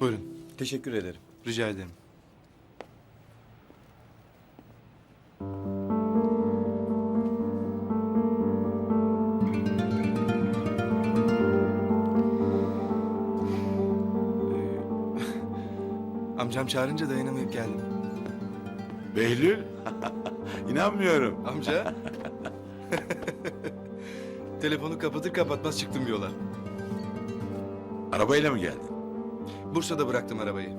Buyurun. Teşekkür ederim. Rica ederim. Ee, Amcam çağırınca dayanamayıp geldim. Behlül? İnanmıyorum. Amca. Telefonu kapatır kapatmaz çıktım yola. Arabayla mı geldin? Bursa'da bıraktım arabayı.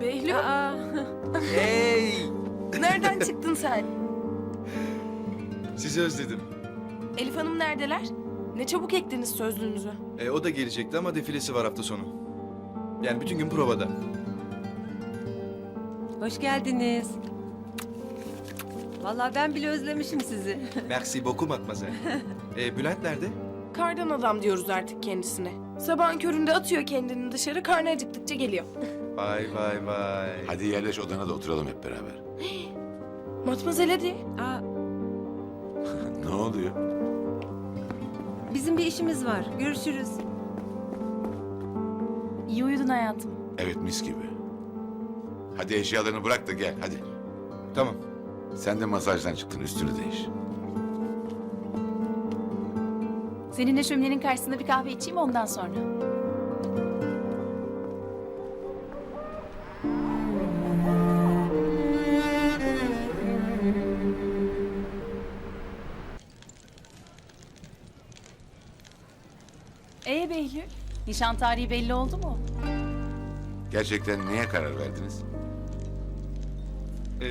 Behlül, Hey! nereden çıktın sen? Sizi özledim. Elif Hanım neredeler? Ne çabuk ektiniz sözlüğünüzü. E, o da gelecekti ama defilesi var hafta sonu. Yani bütün gün provada. Hoş geldiniz. Vallahi ben bile özlemişim sizi. Merci beaucoup mademoiselle. E, Bülent nerede? Kardan adam diyoruz artık kendisine. Sabahın köründe atıyor kendini dışarı, karnı acıktıkça geliyor. Vay vay vay. Hadi yerleş odana da oturalım hep beraber. Matmazel hadi. Aa, ne oluyor? bizim bir işimiz var. Görüşürüz. İyi uyudun hayatım. Evet mis gibi. Hadi eşyalarını bırak da gel hadi. Tamam. Sen de masajdan çıktın üstünü değiş. Seninle şöminenin karşısında bir kahve içeyim ondan sonra. Ee Behlül, nişan tarihi belli oldu mu? Gerçekten neye karar verdiniz? E,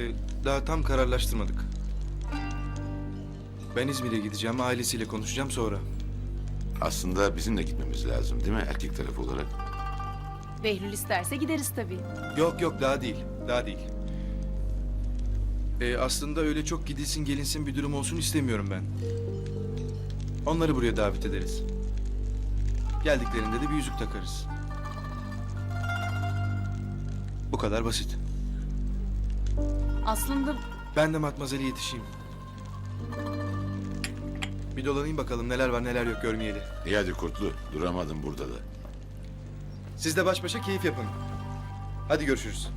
daha tam kararlaştırmadık. Ben İzmir'e gideceğim, ailesiyle konuşacağım sonra. Aslında bizim de gitmemiz lazım değil mi erkek tarafı olarak? Behlül isterse gideriz tabii. Yok yok daha değil, daha değil. E, aslında öyle çok gidilsin gelinsin bir durum olsun istemiyorum ben. Onları buraya davet ederiz. Geldiklerinde de bir yüzük takarız. Bu kadar basit. Aslında Ben de matmazeli yetişeyim. Bir dolanayım bakalım neler var neler yok görmeyeli. İyi hadi kurtlu duramadım burada da. Siz de baş başa keyif yapın. Hadi görüşürüz.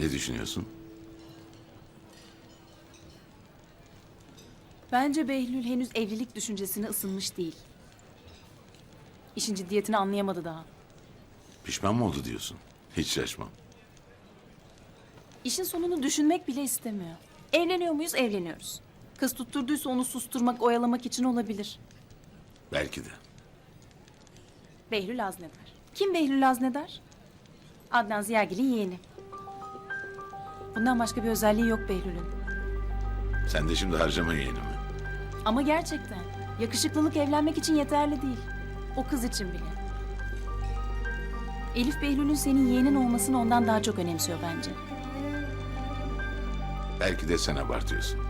Ne düşünüyorsun? bence Behlül henüz evlilik düşüncesine ısınmış değil. İşin ciddiyetini anlayamadı daha. Pişman mı oldu diyorsun? Hiç şaşmam. İşin sonunu düşünmek bile istemiyor. Evleniyor muyuz? Evleniyoruz. Kız tutturduysa onu susturmak, oyalamak için olabilir. Belki de. Behlül Aznedar. Kim Behlül Aznedar? Adnan Ziyagil'in yeğeni. Bundan başka bir özelliği yok Behlül'ün. Sen de şimdi harcama yeğenimi. Ama gerçekten yakışıklılık evlenmek için yeterli değil. O kız için bile. Elif Behlül'ün senin yeğenin olmasını ondan daha çok önemsiyor bence. Belki de sen abartıyorsun.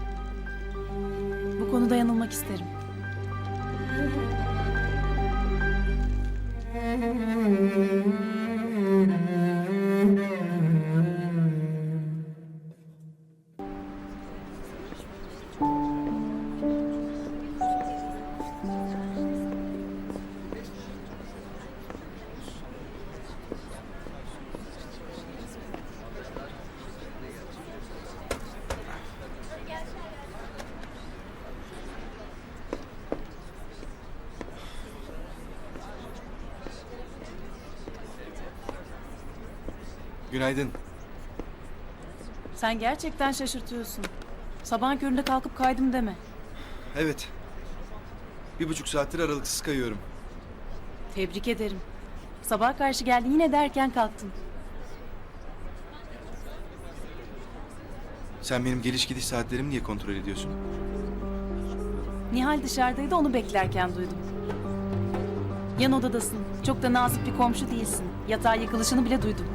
Bu konuda yanılmak isterim. Günaydın. Sen gerçekten şaşırtıyorsun. Sabahın köründe kalkıp kaydım deme. Evet. Bir buçuk saattir aralıksız kayıyorum. Tebrik ederim. Sabaha karşı geldin yine derken kalktın. Sen benim geliş gidiş saatlerimi niye kontrol ediyorsun? Nihal dışarıdaydı onu beklerken duydum. Yan odadasın. Çok da nazik bir komşu değilsin. Yatağa yıkılışını bile duydum.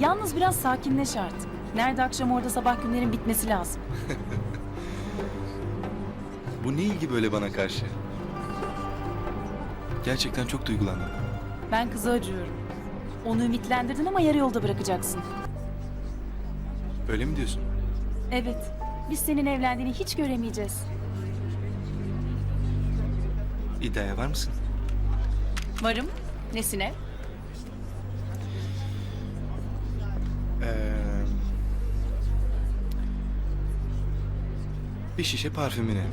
Yalnız biraz sakinleş artık. Nerede akşam orada sabah günlerin bitmesi lazım. Bu ne ilgi böyle bana karşı? Gerçekten çok duygulandım. Ben kıza acıyorum. Onu ümitlendirdin ama yarı yolda bırakacaksın. Öyle mi diyorsun? Evet. Biz senin evlendiğini hiç göremeyeceğiz. İddiaya var mısın? Varım. Nesine? Bir şişe parfümüne.